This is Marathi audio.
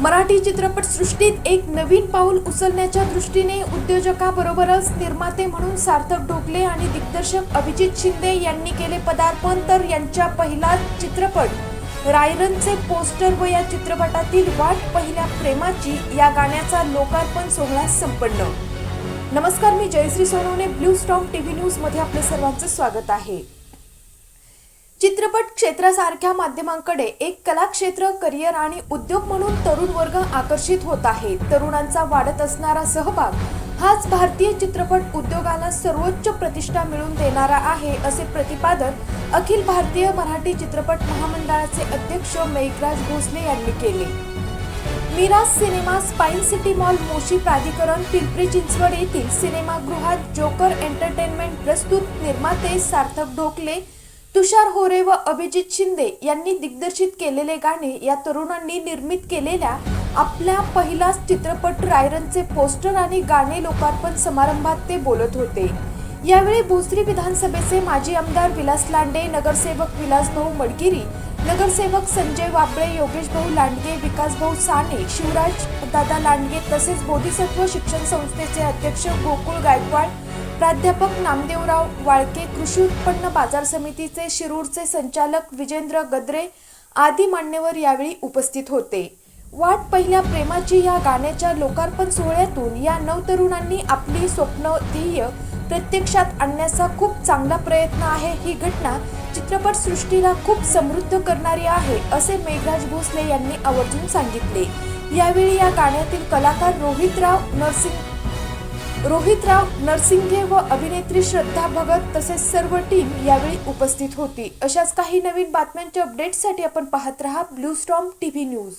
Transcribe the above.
मराठी चित्रपट सृष्टीत एक नवीन पाऊल उचलण्याच्या दृष्टीने उद्योजकाबरोबरच निर्माते म्हणून सार्थक ढोकले आणि दिग्दर्शक अभिजित शिंदे यांनी केले पदार्पण तर यांच्या पहिला चित्रपट रायरनचे पोस्टर व या चित्रपटातील वाट पहिल्या प्रेमाची या गाण्याचा लोकार्पण सोहळा संपन्न. नमस्कार मी Jayashree Sonawane blue stock TV न्यूजमध्ये आपले सर्वांचं स्वागत आहे. चित्रपट क्षेत्रासारख्या माध्यमांकडे एक कलाक्षेत्र करिअर आणि उद्योग म्हणून तरुण वर्ग आकर्षित होत आहे. तरुणांचा वाढत असणारा सहभाग हाच भारतीय चित्रपट उद्योगाला सर्वोच्च प्रतिष्ठा मिळवून देणारा आहे असे प्रतिपादन अखिल भारतीय मराठी चित्रपट महामंडळाचे अध्यक्ष मेघराज भोसले यांनी केले. Miraj cinema spine city mall Moshi प्राधिकरण पिंपरी चिंचवड येथील सिनेमागृहात जोकर एंटरटेनमेंट प्रस्तुत निर्माते सार्थक ढोकले तुषार होरे व अभिजित शिंदे यांनी दिग्दर्शित केलेले गाणे या तरुणांनी निर्मित केलेल्या आपल्या पहिलाच चित्रपट रायरनचे पोस्टर आणि गाणे लोकार्पण समारंभात ते बोलत होते. यावेळी भोसरी विधानसभेचे माजी आमदार विलास लांडे नगरसेवक विलासभाऊ मडगिरी नगरसेवक संजय वापळे योगेश भाऊ लांडगे विकास भाऊ साने शिवराज दादा लांडगे तसेच बोधिसत्व शिक्षण संस्थेचे अध्यक्ष गोकुळ गायकवाड प्राध्यापक नामदेवराव वाळके कृषी उत्पन्न बाजार समितीचे शिरूरचे संचालक विजेंद्र गद्रे आदी मान्यवर यावेळी उपस्थित होते. वाट पहिल्या प्रेमाची या गाण्याच्या लोकार्पण सोहळ्यातून या नवतरुणांनी आपली स्वप्न ध्येय प्रत्यक्षात आणण्याचा खूप चांगला प्रयत्न आहे. ही घटना चित्रपटसृष्टीला खूप समृद्ध करणारी आहे असे मेघराज भोसले यांनी आवर्जून सांगितले. यावेळी या गाण्यातील कलाकार रोहितराव नरसिंग रोहितराव नरसिंघे व अभिनेत्री श्रद्धा भगत तसेच सर्व टीम यावेळी उपस्थित होती. अशाच काही नवीन बातम्यांच्या अपडेट्ससाठी आपण पाहत रहा ब्लू स्टॉम टीव्ही न्यूज